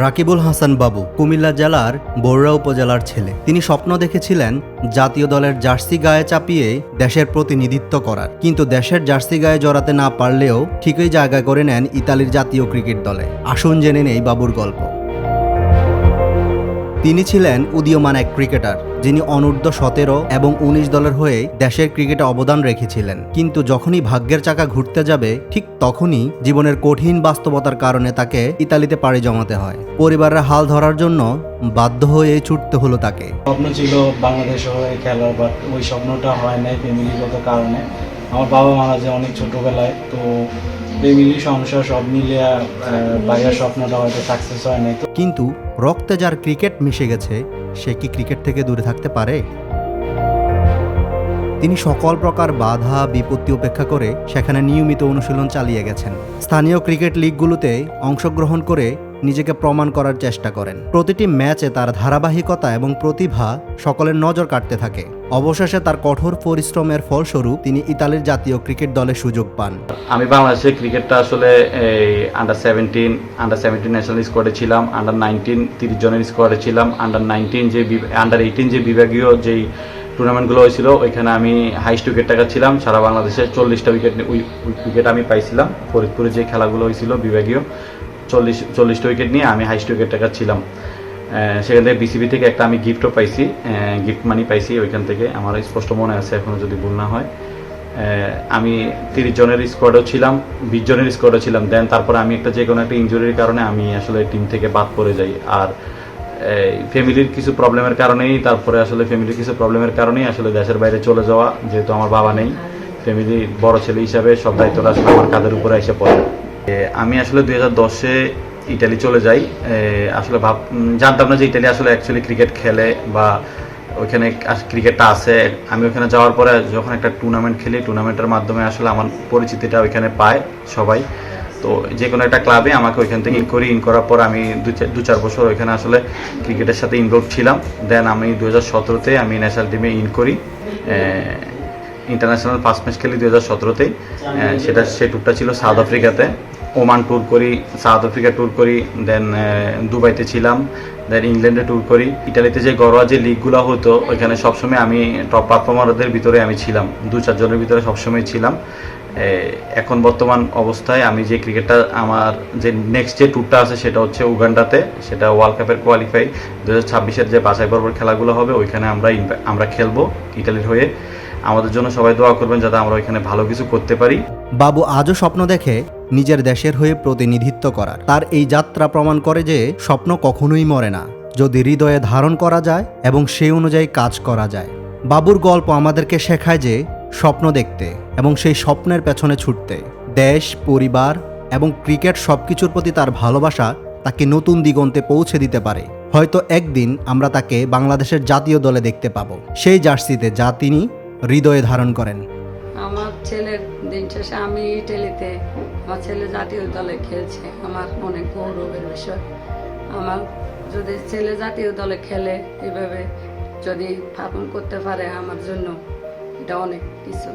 রাকিবুল হাসান বাবু, কুমিল্লা জেলার বড়ুয়া উপজেলার ছেলে। তিনি স্বপ্ন দেখেছিলেন জাতীয় দলের জার্সি গায়ে চাপিয়ে দেশের প্রতিনিধিত্ব করার। কিন্তু দেশের জার্সি গায়ে জড়াতে না পারলেও ঠিকই জায়গা করে নেন ইতালির জাতীয় ক্রিকেট দলে। আসুন জেনে নেই বাবুর গল্প। তিনি ছিলেন উদীয়মান এক ক্রিকেটার, যিনি অনূর্ধ্ব সতেরো এবং উনিশ দলের হয়ে দেশের ক্রিকেটে অবদান রেখেছিলেন। কিন্তু যখনই ভাগ্যের চাকা ঘুরতে যাবে, ঠিক তখনই জীবনের কঠিন বাস্তবতার কারণে তাকে ইতালিতে পাড়ি জমাতে হয়। পরিবারের হাল ধরার জন্য বাধ্য হয়ে ছুটতে হলো তাকে। স্বপ্ন ছিল বাংলাদেশ হয়ে খেলার বাট ওই স্বপ্নটা হয় নাই ফ্যামিলিগত কারণে। আমার বাবা মারা যায় অনেক ছোটবেলায়, তো ফ্যামিলি, সংসার সব মিলিয়ে বাইরের স্বপ্নটা হয়তো সাকসেস হয় নাই কিন্তু রক্তে যার ক্রিকেট মিশে গেছে, সে কি ক্রিকেট থেকে দূরে থাকতে পারে? তিনি সকল প্রকার বাধা, বিপত্তি উপেক্ষা করে সেখানে নিয়মিত অনুশীলন চালিয়ে গেছেন। স্থানীয় ক্রিকেট লিগগুলোতে অংশগ্রহণ করে নিজেকে প্রমাণ করার চেষ্টা করেন। প্রতিটি ম্যাচে তার ধারাবাহিকতা এবং প্রতিভা সকলের নজর কাটতে থাকে। অবশেষে তার কঠোর পরিশ্রমের ফলস্বরূপ তিনি ইতালির জাতীয় ক্রিকেট দলে সুযোগ পান। আমি বাংলাদেশের ক্রিকেটটা আসলে এই under seventeen under seventeen national স্কোয়াডে ছিলাম আন্ডার নাইনটিন তিরিশ জনের স্কোয়াডে ছিলাম আন্ডার নাইনটিন যে আন্ডার এইটিন যে বিভাগীয় যেই টুর্নামেন্টগুলো হয়েছিল, ওইখানে আমি হাইস্ট উইকেট টাকা ছিলাম, সারা বাংলাদেশে চল্লিশটা উইকেট উইকেট আমি পাইছিলাম। ফরিদপুরে যে খেলাগুলো হয়েছিল বিভাগীয় চল্লিশ, চল্লিশটা উইকেট নিয়ে আমি হাইস্ট উইকেট টাকা ছিলাম। সেখান থেকে বিসিবি থেকে একটা আমি গিফটও পাইছি। গিফট মানি পাইছি ওইখান থেকে। আমার স্পষ্ট মনে আছে এখনও যদি ভুল না হয়। আমি তিরিশ জনের স্কোয়াডও ছিলাম, বিশ জনের স্কোয়াডও ছিলাম। দেন তারপরে আমি একটা যে কোনো একটা ইঞ্জুরির কারণে আমি আসলে টিম থেকে বাদ পড়ে যাই। আর ফ্যামিলির কিছু প্রবলেমের কারণেই, তারপরে আসলে ফ্যামিলির কিছু প্রবলেমের কারণেই আসলে দেশের বাইরে চলে যাওয়া, যেহেতু আমার বাবা নেই। ফ্যামিলি বড় ছেলে হিসাবে সব দায়িত্বটা আসলে আমার কাঁধের উপরে এসে পড়ে। আমি আসলে দুই হাজার দশে ইটালি চলে যাই। আসলে ভাব জানতাম না যে ইটালি আসলে অ্যাকচুয়ালি ক্রিকেট খেলে বা ওইখানে ক্রিকেটটা আছে। আমি ওখানে যাওয়ার পরে যখন একটা টুর্নামেন্ট খেলি টুর্নামেন্টের মাধ্যমে আসলে আমার পরিচিতিটা ওইখানে পায় সবাই। তো যে কোনো একটা ক্লাবে আমাকে ওইখান থেকে ইন করি ইন করার পর আমি দু চার বছর ওইখানে আসলে ক্রিকেটের সাথে ইনভলভ ছিলাম। দেন আমি দু হাজার সতেরোতে আমি ন্যাশনাল টিমে ইন করি ইন্টারন্যাশনাল ফার্স্ট ম্যাচ খেলি দু হাজার সতেরোতেই। সেটা সেই ট্যুরটা ছিল সাউথ আফ্রিকাতে ওমান ট্যুর করি সাউথ আফ্রিকা ট্যুর করি দেন দুবাইতে ছিলাম দেন ইংল্যান্ডে ট্যুর করি। ইটালিতে যে ঘরোয়া যে লিগগুলো হতো ওইখানে সবসময় আমি টপ পারফর্মারদের ভিতরে আমি ছিলাম। দু চারজনের ভিতরে সবসময় ছিলাম। এখন বর্তমান অবস্থায় আমি যে ক্রিকেটটা আমার যে নেক্সট যে ট্যুরটা আছে সেটা হচ্ছে উগান্ডাতে। সেটা ওয়ার্ল্ড কাপের কোয়ালিফাই দু হাজার ছাব্বিশের যে বাছাই পর্বের খেলাগুলো হবে ওইখানে আমরা আমরা খেলব ইটালির হয়ে। আমাদের জন্য সবাই দোয়া করবেন যাতে আমরা ওইখানে ভালো কিছু করতে পারি। বাবু আজও স্বপ্ন দেখে নিজের দেশের হয়ে প্রতিনিধিত্ব করার। তার এই যাত্রা প্রমাণ করে যে স্বপ্ন কখনোই মরে না। যদি হৃদয়ে ধারণ করা যায় এবং সেই অনুযায়ী কাজ করা যায়। বাবুর গল্প আমাদেরকে শেখায় যে স্বপ্ন দেখতে এবং সেই স্বপ্নের পেছনে ছুটতে, দেশ, পরিবার এবং ক্রিকেট সবকিছুর প্রতি তার ভালোবাসা তাকে নতুন দিগন্তে পৌঁছে দিতে পারে। হয়তো একদিন আমরা তাকে বাংলাদেশের জাতীয় দলে দেখতে পাবো। সেই জার্সিতে যা তিনি হৃদয়ে ধারণ করেন। আমার ছেলের দিন শেষে আমি ইটালিতে আমার ছেলে জাতীয় দলে খেলছে। আমার অনেক গৌরবের বিষয়। আমার যদি ছেলে জাতীয় দলে খেলে, এভাবে যদি পালন করতে পারে, আমার জন্য এটা অনেক কিছু।